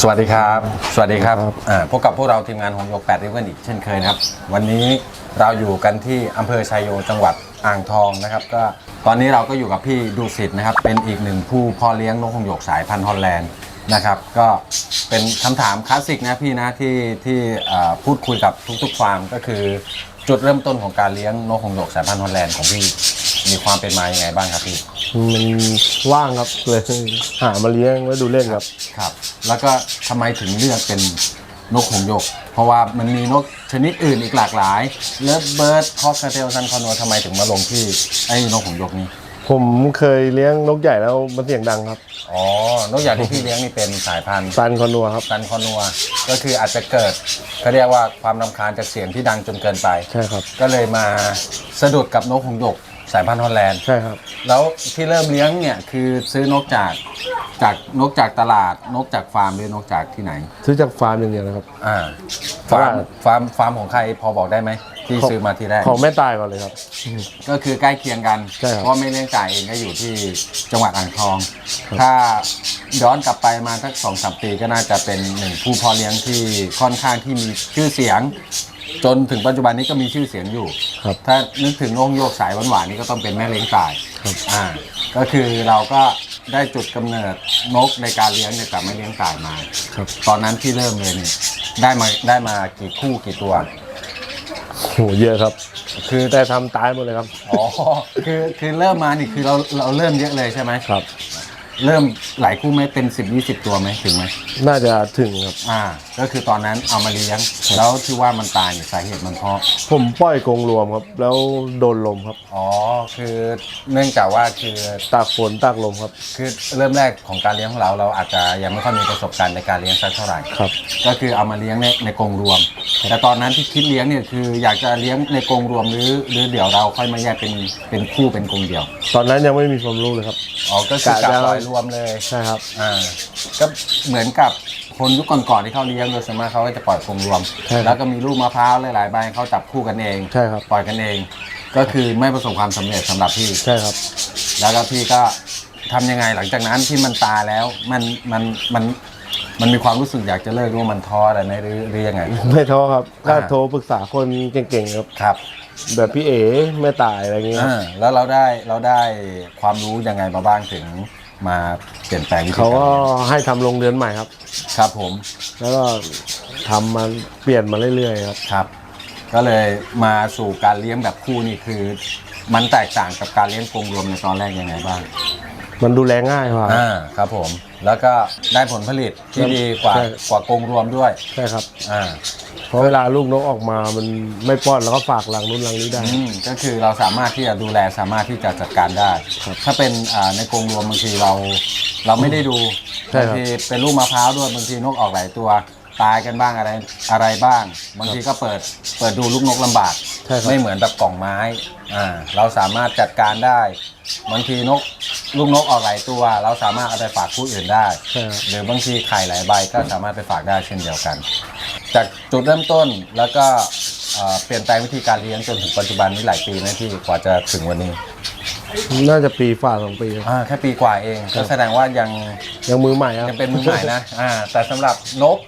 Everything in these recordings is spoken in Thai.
สวัสดีครับ สวัสดีครับครับอ่าพบกับพวกเราทีมงานหงส์โยกแปดริบกันอีกเช่นเคยนะครับ วันนี้เราอยู่กันที่อำเภอชัยโยจังหวัดอ่างทองนะครับ ก็ตอนนี้เราก็อยู่กับพี่ดูสิตนะครับ เป็นอีกหนึ่งผู้เพ่อเลี้ยงนกหงส์โยกสายพันธุ์ฮอลแลนด์นะครับ ก็เป็นคำถามคลาสสิกนะพี่นะที่ที่อ่าพูดคุยกับทุกๆฟาร์มก็คือจุดเริ่มต้นของการเลี้ยงนกหงส์โยกสายพันธุ์ฮอลแลนด์ของพี่ มีความเป็นมาอย่างไงบ้างครับพี่มันว่างครับเลยหามาเลี้ยงไว้ดูเล่นครับครับ แล้วก็ทำไมถึงเลือกเป็นนกหงส์หยก เพราะว่ามันมีนกชนิดอื่นอีกหลากหลายเลิฟเบิร์ดคอกเทลซันคอนวทำไมถึงมาลงที่ไอ้นกหงส์หยกนี้ ผมเคยเลี้ยงนกใหญ่แล้วมันเสียงดังครับอ๋อนกอย่างที่พี่เลี้ยงนี่เป็นสายพันธุ์ซันคอนัวครับซันคอนัวก็คืออาจจะเกิดเขาเรียกว่าความรำคาญจากเสียงที่ดังจนเกินไปใช่ครับ ก็เลยมาสะดุดกับนกหงส์หยก สายพันธุ์ฮอลแลนด์ ใช่ครับ แล้วที่เริ่มเลี้ยงเนี่ยคือซื้อนกจากจากนกจากตลาดนกจากฟาร์มหรือนกจากที่ไหน ซื้อจากฟาร์มอย่างเดียวนะครับ อ่าตลาฟาร์ดมฟาร์มฟาร์มของใครพอบอกได้ไหมที่ซื้อมาทีแรก ของแม่ตายก่อนเลยครับ ก็คือใกล้เคียงกัน ใช่ครับ เพราะไม่เลี้ยงจ่ายเองก็อยู่ที่จังหวัดอ่างทองครับถ้าย้อนกลับไปมาสักสองสามปีก็น่าจะเป็นหนึ่งผู้เพอเลี้ยงที่ค่อนข้างที่มีชื่อเสียง จนถึงปัจจุบันนี้ก็มีชื่อเสียงอยู่ ครับ ถ้านึกถึงองค์โยกสายหวานๆนี่ก็ต้องเป็นแม่เลี้ยงจ่ายครับอ่าก็คือเราก็ได้จุดกำเนิดนกในการเลี้ยงเนี่ยจากแม่เลี้ยงจ่ายมา ครับ ตอนนั้นที่เริ่มเลยนี่ได้มาได้มากี่คู่กี่ตัว โหเยอะครับ คือแต่ทำตายหมดเลยครับ อ๋อ คือคือเริ่มมานี่คือเราเราเริ่มเยอะเลยใช่ไหมครับ เริ่มหลายคู่ไหมเป็นสิบยี่สิบตัวไหมถึงไหมน่าจะถึงครับ อ่า ก็คือตอนนั้นเอามาเลี้ยง แล้วที่ว่ามันตายเนี่ยสาเหตุมันเพราะผมปล่อยกรงรวมครับ แล้วโดนลมครับ อ๋อคือเนื่องจากว่าคือตากฝนตากลมครับ คือเริ่มแรกของการเลี้ยงของเราเราอาจจะยังไม่ค่อยมีประสบการณ์ในการเลี้ยงสักเท่าไหร่ครับ ก็คือเอามาเลี้ยงในในกรงรวม แต่ตอนนั้นที่คิดเลี้ยงเนี่ยคืออยากจะเลี้ยงในกรงรวมหรือ หรือเดี๋ยวเราค่อยมาแยกเป็นเป็นคู่เป็นกรงเดี่ยว ตอนนั้นยังไม่มีความรู้เลยครับอ๋อก็คือกะลับจะปล่อยรวมเลยใช่ครับ อ่าก็เหมือนกับคนยุคก่อนๆที่เขาเลี้ยงโดยส่วนมากเขาก็จะปล่อยกรงรวม ใช่ครับแล้วก็มีลูกมะพร้าวหลายๆใบเขาจับคู่กันเองใช่ครับ ปล่อยกันเอง ก็คือไม่ประสบความสำเร็จสำหรับพี่ ใช่ครับ แล้วก็พี่ก็ทำยังไงหลังจากนั้นที่มันตายแล้วมันมันมันมันมีความรู้สึกอยากจะเลิกหรือว่ามันท้ออะไรไหมหรือหรือยังไง ไม่ท้อครับก็อ่า โทรปรึกษาคนเก่งๆครับ ครับแบบพี่เอ๋แม่ตายอะไรอย่างเงี้ยครับ อ่าแล้วเราได้เราได้ความรู้ยังไงมาบ้างถึง มาเปลี่ยนแปลงวิธีเขาการก็เลี้ยงให้ทำโรงเรือนใหม่ครับ ครับผมแล้วก็ทำมาเปลี่ยนมาเรื่อยๆครับ ครับ ก็เลยมาสู่การเลี้ยงแบบคู่นี่คือ มันแตกต่างกับการเลี้ยงกรงรวมในตอนแรกยังไงบ้าง มันดูแลง่ายกว่า อ่าครับผม แล้วก็ได้ผลผลิตที่ดีกว่าใช่ กว่ากรงรวมด้วยใช่ครับ อ่าเพราะเวลาลูกนกออกมามันไม่ป้อนแล้วก็ฝากหลังนู้นหลังนี้ได้ อืมก็คือเราสามารถที่จะดูแลสามารถที่จะจัดการได้ ครับถ้าเป็นอ่าในกรงรวมบางทีเราเราไม่ได้ดูใช่บางครับ ทีเป็นลูกมะพร้าวด้วยบางทีนกออกหลายตัวตายกันบ้างอะไรอะไรบ้าง บางทีก็เปิดเปิดดูลูกนกลำบากใช่ครับ ไม่เหมือนแบบกล่องไม้อ่าเราสามารถจัดการได้บางทีนกลูกนกออกหลายตัว เราสามารถเอาไปฝากผู้อื่นได้ ใช่ครับหรือบางทีไข่หลายใบก็สามารถไปฝากได้เช่นเดียวกัน จากจุดเริ่มต้นแล้วก็เอ่อเปลี่ยนแปลงวิธีการเลี้ยงจนถึงปัจจุบันนี้หลายปีนะที่กว่าจะถึงวันนี้น่าจะปีฝ่าสองปีครับ อ่าแค่ปีกว่าเอง ก็แสดงว่ายังยังมือใหม่ครับยังเป็นมือใหม่นะ อ่าแต่สำหรับนก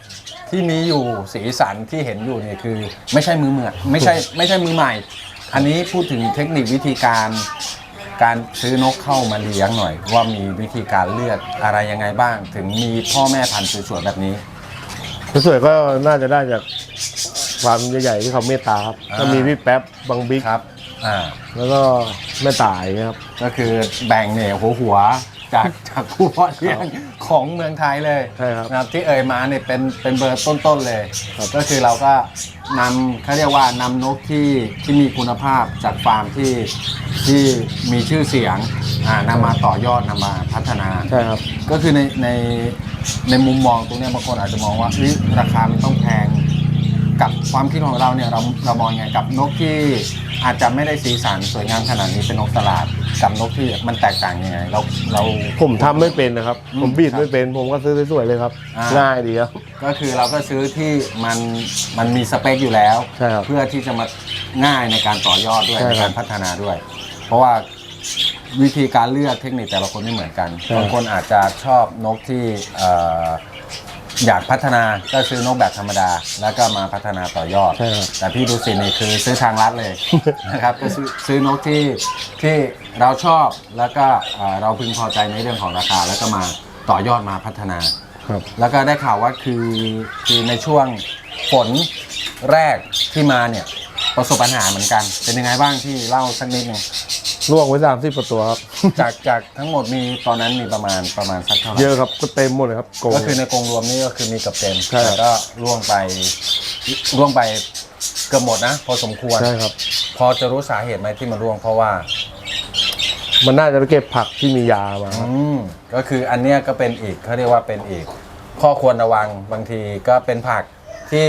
ที่มีอยู่สีสันที่เห็นอยู่เนี่ยคือ ไม่ใช่มือเหมือนไม่ใช่ไม่ใช่มือใหม่ อันนี้พูดถึงเทคนิควิธีการการซื้อนกเข้ามาเลี้ยงหน่อย ว่ามีวิธีการเลือกอะไรยังไงบ้าง ถึงมีพ่อแม่พันธุ์สวยๆแบบนี้ สวยๆก็น่าจะได้จากความใหญ่ๆที่เขาเมตตาครับอ่า ก็มีพี่แป๊บบังบิ๊กครับอ่าแล้วก็แม่ตายครับ ก็คือแบ่งเนี่ยหัวหัวๆ จากจากผู้เพาะเลี้ยงของเมืองไทยเลยใช่ครับนะครับที่เอ่ยมาเนี่ยเป็นเป็นเบอร์ต้นๆเลย ครับ ก็คือเราก็นำเขาเรียกว่านำนกที่ที่มีคุณภาพจากฟาร์มที่ที่มีชื่อเสียงอ่านำมาต่อยอดนำมาพัฒนา ใช่ครับ ก็คือในในในมุมมองตรงเนี้ยบางคนอาจจะมองว่าเฮ้ยราคามันต้องแพง กับความคิดของเราเนี่ยเราเรามองยังไงกับนกที่ อาจจะไม่ได้สีสันสวยงามขนาดนี้เป็นนกตลาดกับนกที่มันแตกต่างยังไงเราเรา ผมทำไม่เป็นนะครับ อืมผมบีดครับไม่เป็น ผมก็ซื้อสวยๆเลยครับ อ่า ง่ายดีครับ ก็คือเราก็ซื้อที่มันมันมีสเปคอยู่แล้ว ใช่ครับเพื่อที่จะมาง่ายในการต่อยอดด้วยใช่ในครักาบรพัฒนาด้วย เพราะว่าวิธีการเลือกเทคนิคแต่ละคนไม่เหมือนกันใช่ บางคนอาจจะชอบนกที่เอ่อ อยากพัฒนาก็ซื้อนกแบบธรรมดา แล้วก็มาพัฒนาต่อยอด ใช่ครับแต่พี่ดูสินี่คือซื้อทางลัดเลย นะครับก็ซื้อซื้อนกที่ที่เราชอบแล้วก็เอ่อเราพึงพอใจในเรื่องของราคา แล้วก็มาต่อยอดมาพัฒนา ครับ แล้วก็ได้ข่าวว่าคือคือในช่วงฝนแรกที่มาเนี่ยประสบปัญหาเหมือนกัน เป็นยังไงบ้างที่เล่าสักนิดหนึง ล่วงไว้สามสิบตัวครับ จากจากทั้งหมดมีตอนนั้นมีประมาณประมาณสักเท่าไหร่เยอะครับก็เต็มหมดเลยครับโกง ก็คือในกรงรวมนี่ก็คือมีเกับเต็มใช่ครับแต่ก็ล่วงไปล่วงไปเกือบหมดนะ พอสมควร ใช่ครับ พอจะรู้สาเหตุไหมที่มันร่วงเพราะว่า มันน่าจะไปเก็บผักที่มียามาครับ อืมก็คืออันเนี้ยก็เป็นอีกเขาเรียกว่าเป็นอีก ข้อควรระวังบางทีก็เป็นผักที่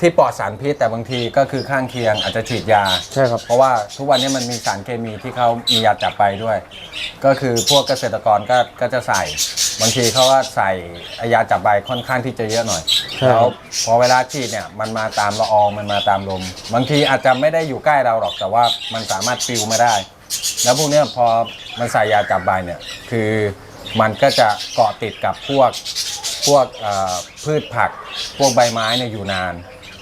ที่ปลอดสารพิษแต่บางทีก็คือข้างเคียงอาจจะฉีดยา ใช่ครับ เพราะว่าทุกวันนี้มันมีสารเคมีที่เขามียาจับไปด้วย ก็คือพวกเกษตรกรก็ก็จะใส่ บางทีเขาก็ใส่ยาจับใบค่อนข้างที่จะเยอะหน่อยใช่แล้วพอเวลาฉีดเนี่ยมันมาตามละอองมันมาตามลม บางทีอาจจะไม่ได้อยู่ใกล้เราหรอกแต่ว่ามันสามารถปลิวมาได้ แล้วพวกเนี้ยพอมันใส่ยาจับใบเนี่ยคือมันก็จะเกาะติดกับพวกพวกเอ่อพืชผักพวกใบไม้เนี่ยอยู่นาน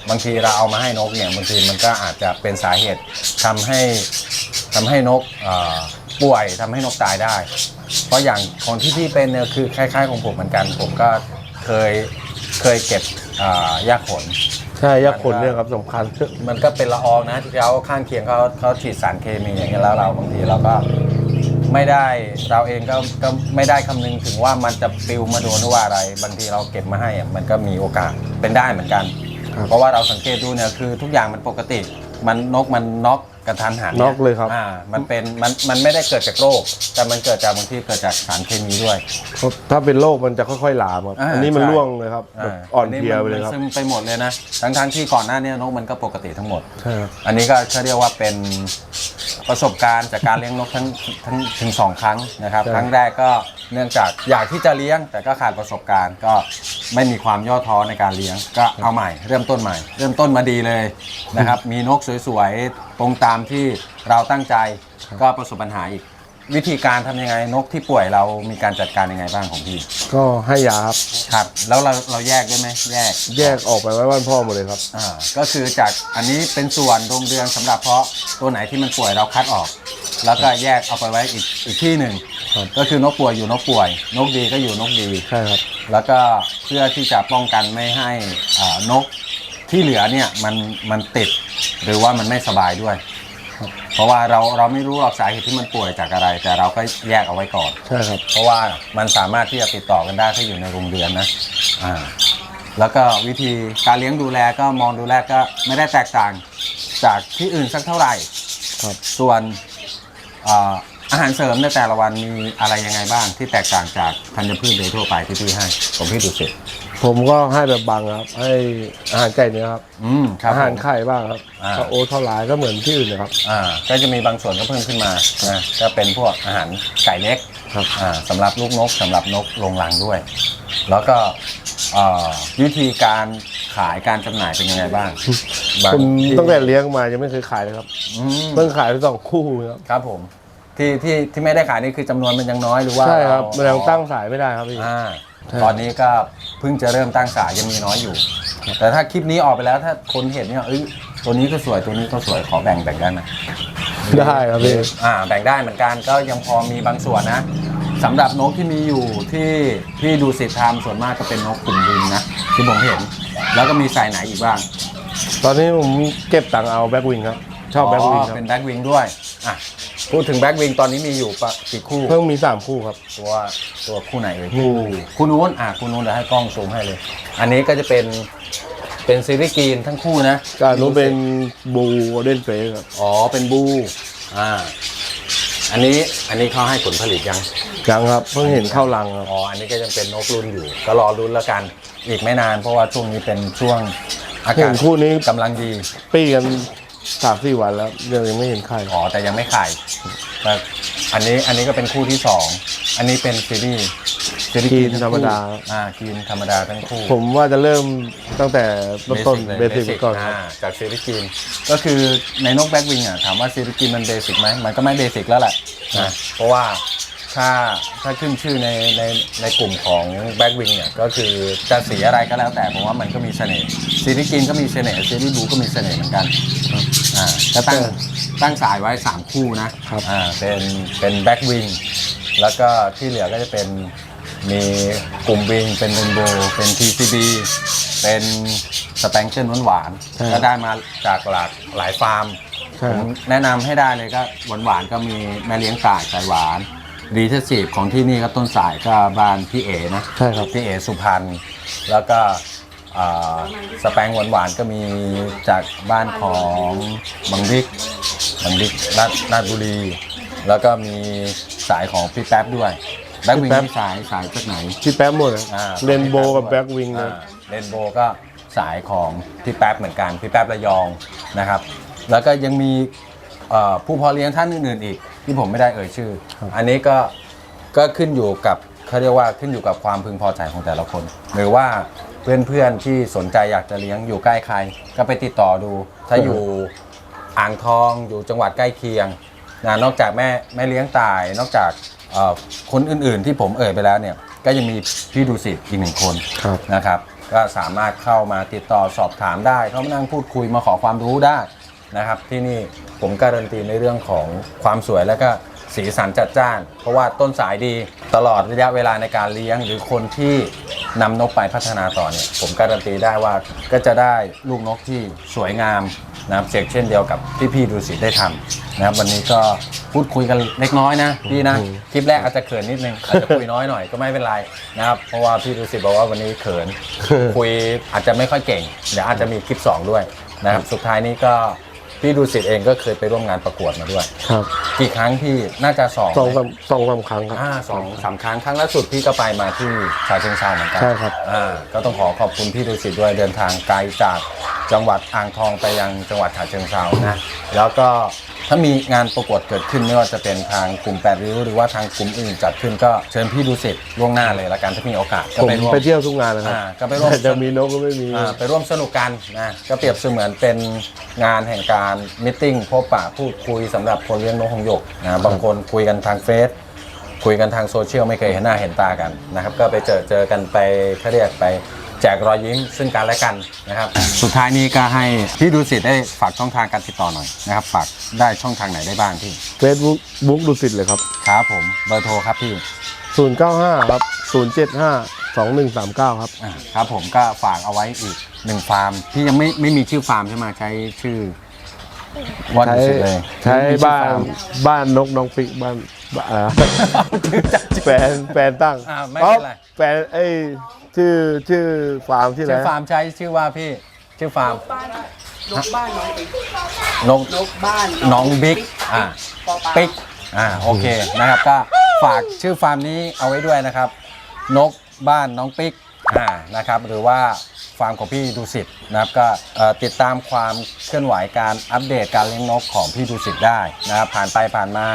บางทีเราเอามาให้นกเนี่ยบางทีมันก็อาจจะเป็นสาเหตุทำให้ทำให้นกเอ่อป่วยทำให้นกตายได้ เพราะอย่างของที่พี่เป็นเนี่ยคือคล้ายๆของผมเหมือนกัน ผมก็เคยเคยเก็บเอ่อยาขนใช่ยาขนเนี่ยครับสำคัญ มันก็เป็นละอองนะที่เขาข้างเคียงเขาเขาฉีดสารเคมีอย่างเงี้ยแล้วเราบางทีเราก็ไม่ได้เราเองก็ก็ไม่ได้คำนึงถึงว่ามันจะปลิวมาโดนหรือว่าอะไร บางทีเราเก็บมาให้อะมันก็มีโอกาสเป็นได้เหมือนกันครับ เพราะว่าเราสังเกตดูเนี่ยคือทุกอย่างมันปกติ มันนกมันน็อก กระทันหันน็อกเลยครับ อ่า มันเป็นมันมันไม่ได้เกิดจากโรค แต่มันเกิดจากบางทีเกิดจากสารเคมีด้วย ถ้าเป็นโรคมันจะค่อยๆลามครับ อ่าอันนี้มันใช่ ร่วงเลยครับแบบอ่อนเพลียไปเลยครับ ซึมไปหมดเลยนะ ทั้งทั้งๆที่ก่อนหน้าเนี้นกมันก็ปกติทั้งหมด ใช่ครับ อันนี้ก็เขาเรียกว่าเป็นประสบการณ์จากการเลี้ยงนกทั้งทั้งถึงสองครั้งนะครับ ใช่ ครั้งแรกก็เนื่องจากอยากที่จะเลี้ยง แต่ก็ขาดประสบการณ์ก็ไม่มีความย่อท้อในการเลี้ยง ก็เอาใหม่ เริ่มต้นใหม่ เริ่มต้นมาดีเลยนะครับ มีนกสวยๆตรงตามที่เราตั้งใจก็ประสบปัญหาอีก วิธีการทำยังไงนกที่ป่วยเรามีการจัดการยังไงบ้างของพี่ก็ให้ยาครับครับ แล้วเราเราแยกได้ไหมแยกแยกออกไปไว้บ้านพ่อหมดเลยครับ อ่าก็คือจากอันนี้เป็นส่วนโรงเรือนสำหรับเพาะตัวไหนที่มันป่วยเราคัดออก แล้วก็แยกเอาไปไว้อีกอีกที่หนึ่งครับ ก็คือนกป่วยอยู่นกป่วย นกดีก็อยู่นกดี ใช่ครับ แล้วก็เพื่อที่จะป้องกันไม่ให้อ่านกที่เหลือเนี่ยมันมันติด หรือว่ามันไม่สบายด้วย เพราะว่าเราเราไม่รู้หรอกสาเหตุที่มันป่วยจากอะไร แต่เราก็แยกเอาไว้ก่อน ใช่ครับ เพราะว่ามันสามารถที่จะติดต่อกันได้ถ้าอยู่ในโรงเรือนนะอ่าแล้วก็วิธีการเลี้ยงดูแลก็มองดูแลก็ไม่ได้แตกต่างจากที่อื่นสักเท่าไหร่ ครับ ส่วนอ่าอาหารเสริมในแต่ละวันมีอะไรยังไงบ้างที่แตกต่างจากธัญพืชโดยทั่วไปที่พี่ให้ผมพี่ดูสิ ผมก็ให้แบบบางครับ ให้อาหารไก่เนื้อครับ อืมครับอาหารผม ไข่บ้างครับอ่าก็โอ๊ตเท่าไรก็เหมือนที่อื่นนะครับ อ่าก็จะมีบางส่วนก็เพิ่มขึ้นมานะก็เป็นพวกอาหารไก่เล็กครับ อ่าสำหรับลูกนกสำหรับนกลงรังด้วย แล้วก็เอ่อวิธีการขายการจำหน่ายเป็นยังไงบ้างบางผมที่ตั้งแต่เลี้ยงมายังไม่เคยขายเลยครับอืมเพิ่งขายไปสองคู่ครับครับผมที่ที่ที่ไม่ได้ขายนี่คือจำนวนมันยังน้อยหรือว่าใช่ครับเามันยังตั้งสายไม่ได้ครับพี่ อ่าใช่ ตอนนี้ก็เพิ่งจะเริ่มตั้งสายยังมีน้อยอยู่ แต่ถ้าคลิปนี้ออกไปแล้วถ้าคนเห็นเนี่ยเอ้ยตัวนี้ก็สวยตัวนี้ก็สวยขอแบ่งแบ่งได้ไหมได้ครับพี่อ่าแบ่งได้เหมือนกันก็ยังพอมีบางส่วนนะสำหรับนกที่มีอยู่ที่ที่ดูสิทธิ์ทำส่วนมากก็เป็นนกกลุ่มดินนะที่ผมเห็น แล้วก็มีสายไหนอีกบ้าง ตอนนี้ผมเก็บตังค์เอาแบ็กวิงครับชอบแบ็กวิงครับเป็นแบ็กวิงด้วย อะพูดถึงแบ็กวิงตอนนี้มีอยู่ปะกี่คู่ เพิ่งมีสามคู่ครับ ตัวตัวคู่ไหนเอ่ยคู่คู่นู้นอะคู่นู้นเดี๋ยวให้กล้องซูมให้เลย อันนี้ก็จะเป็นเป็นซีรีส์กรีนทั้งคู่นะการนู้นเป็นบูเดนเฟสครับอ๋อเป็นบูอ่าอันนี้อันนี้เขาให้ผลผลิตยังยังครับเพิ่งเห็นเข้ารังครับอ๋ออันนี้ก็ยังเป็นนกรุ่นอยู่ ก็รอรุ้นแล้วกัน อีกไม่นานเพราะว่าช่วงนี้เป็นช่วงอาเห็กาศนคู่นี้กำลังดี ปี้กัน สามสี่วันแล้วยังยังไม่เห็นใครอ๋อแต่ยังไม่ไข่แต่อันนี้อันนี้ก็เป็นคู่ที่สองอันนี้เป็นซีรีส์ซีรีส์กรีนทั้งธรรมดาคู่อ่ากีนธรรมดาทั้งคู่ ผมว่าจะเริ่มตั้งแต่ต้นต้นเลยเบสิกก่อนครับาจากซีรีส์กีนก็คือในนกแบ็กวิงอะถามว่าซีรีส์กีนมันเบสิกไหมมันก็ไม่เบสิกแล้วแหละนะเพราะว่า ถ้าถ้าขึ้นชื่อในในในกลุ่มของแบ็กวิงเนี่ยก็คือจะสีอะไรก็แล้วแต่ผมว่ามันก็มีเสน่ห์ซีรีส์กินก็มีเสน่ห์ซีรีส์บูก็มีเสน่ห์เหมือนกันอ่าก็ตั้งตั้งสายไว้ 3 คู่นะครับอ่าเป็นเป็นแบ็กวิงแล้วก็ที่เหลือก็จะเป็นมีกลุ่มวิงเป็นเรนโบเป็น TCB เป็นสแปงเกิลหวานใช่ๆก็ได้มาจากหลากหลายฟาร์มใช่ผมแนะนำให้ได้เลยก็หวานหวานๆก็มีแม่เลี้ยงต่ายสายหวาน ดีที่สีบของที่นี่ก็ต้นสายก็บ้านพี่เอนะใช่ครับ พี่เอสุพรรณแล้วก็เอ่อสแปงหวานหวานๆก็มีจากบ้านของบังบิ๊กบังบิ๊กราชราชบุรี แล้วก็มีสายของพี่แป๊บด้วยแบ็กวิงพี่แป๊บที่สายสายจากไหน ที่แป๊บหมดอะอ่าเรนโบว์กับแบ็กวิงนะ อ่าเรนโบว์ก็สายของพี่แป๊บเหมือนกัน พี่แป๊บระยองนะครับ แล้วก็ยังมีเอ่อผู้เพอเลี้ยงท่านอื่นๆอีก ที่ผมไม่ได้เอ่ยชื่อ อันนี้ก็ก็ขึ้นอยู่กับเขาเรียกว่าขึ้นอยู่กับความพึงพอใจของแต่ละคน หรือว่าเพื่อนๆที่สนใจอยากจะเลี้ยงอยู่ใกล้ใคร ก็ไปติดต่อดู ถ้าอยู่อ่างทองอยู่จังหวัดใกล้เคียงนะนอกจากแม่แม่เลี้ยงตาย นอกจากเอ่อคนอื่นๆที่ผมเอ่ยไปแล้วเนี่ยก็ยังมีพี่ดูสิตอีกหนึ่งคนครับนะครับ ก็สามารถเข้ามาติดต่อสอบถามได้ เข้ามานั่งพูดคุยมาขอความรู้ได้ นะครับ ที่นี่ผมการันตีในเรื่องของความสวยและก็สีสันจัดจ้าน เพราะว่าต้นสายดีตลอดระยะเวลาในการเลี้ยง หรือคนที่นำนกไปพัฒนาต่อเนี่ยผมการันตีได้ว่าก็จะได้ลูกนกที่สวยงามนะครับเช่นเช่นเดียวกับที่พี่ดูสิได้ทำนะครับวันนี้ก็พูดคุยกันเล็กน้อยนะพี่นะคลิปแรกอาจจะเขินนิดนึงอาจจะคุยน้อยหน่อยก็ไม่เป็นไรนะครับเพราะว่าพี่ดูสิบอกว่าวันนี้เขินคุยอาจจะไม่ค่อยเก่งเดี๋ยวอาจจะมีคลิป 2 ด้วยนะครับสุดท้ายนี้ก็ พี่ดูสิเองก็เคยไปร่วมงานประกวดมาด้วย ครับกี่ครั้งพี่น่าจะสองสองไหมสามสองสามครั้งครับ อ่าสองสามครั้งครั้งล่าสุดพี่ก็ไปมาที่ชาเชิงเซาเหมือนกันใช่ครับ อ่าก็ต้องขอขอบคุณพี่ดูสิด้วยเดินทางไกลจากจังหวัดอ่างทองไปยังจังหวัดฉะเชิงเซานะแล้วก็ ถ้ามีงานประกวดเกิดขึ้นไม่ว่าจะเป็นทางกลุ่มแปดริ้วหรือว่าทางกลุ่มอื่นจัดขึ้นก็เชิญพี่ดูสิล่วงหน้าเลยละกันถ้ามีโอกาสก็ผมไปร่วม ไปเที่ยวทุกงานนะครับอ่าก็ไปร่วม แต่จะมีนกก็ไม่มี อ่าไปร่วมสนุกกันนะก็เปรียบเสมือนเป็นงานแห่งการมิทติ้งพบปะพูดคุยสำหรับคนเลี้ยงนกหงส์หยกนะบางคนคุยกันทางเฟซคุยกันทางโซเชียลไม่เคยเห็นหน้าเห็นตากันนะครับก็ไปเจอเจอกันไปเขาเรียกไป แจกรอยยิ้มซึ่งกันและกันนะครับ สุดท้ายนี้ก็ให้พี่ดูสิทธิ์ได้ฝากช่องทางการติดต่อหน่อยนะครับฝากได้ช่องทางไหนได้บ้างพี่เฟซบุ๊กบุ๊กดุสิตเลยครับ ครับผมเบอร์โทรครับพี่ 095 ครับ 075 2139 ครับ อ่าครับผมก็ฝากเอาไว้อีกหนึ่งฟาร์มพี่ยังไม่ไม่มีชื่อฟาร์มใช่ไหมใช้ชื่อวัดใช้ดุสิตเลยใช้ไม่มีชื่อบ้านฟร์ม บ้านนกน้องปิกบ้าน อ่าแฟนแฟนตั้งอ่าไม่เป็นไรอ๋อแฟนเอ้ยชื่อชื่อฟาร์มที่ไหนชื่อฟาร์มใช้ชื่อว่าพี่ชื่อฟาร์มบ้านนกบ้านน้องปิ๊กนกนกบ้านน้องบิ๊กอ่าปอปลาปิ๊กอ่าโอเคนะครับก็ฝากชื่อฟาร์มนี้เอาไว้ด้วยนะครับ นกบ้านน้องปิ๊กอ่านะครับหรือว่า ฟาร์มของพี่ดูสิตนะครับก็เอ่อติดตามความเคลื่อนไหวการอัปเดตการเลี้ยงนกของพี่ดูสิตได้นะครับผ่านไปผ่านมา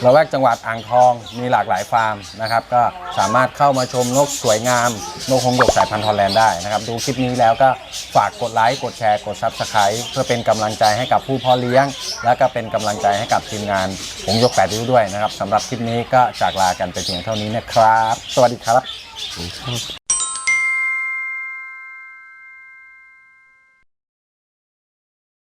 เราแวกจังหวัดอ่างทองมีหลากหลายฟาร์มนะครับก็สามารถเข้ามาชมนกสวยงาม นกหงส์หยกสายพันธุ์ฮอลแลนด์ได้นะครับดูคลิปนี้แล้วก็ฝากกดไลค์กดแชร์กดซับสไครต์เพื่อเป็นกำลังใจให้กับผู้เพาะเลี้ยง และก็เป็นกำลังใจให้กับทีมงานหงส์หยกแปดริ้วด้วยนะครับสำหรับคลิปนี้ก็จากลากันไปเพียงเท่านี้นะครับ สวัสดีครับ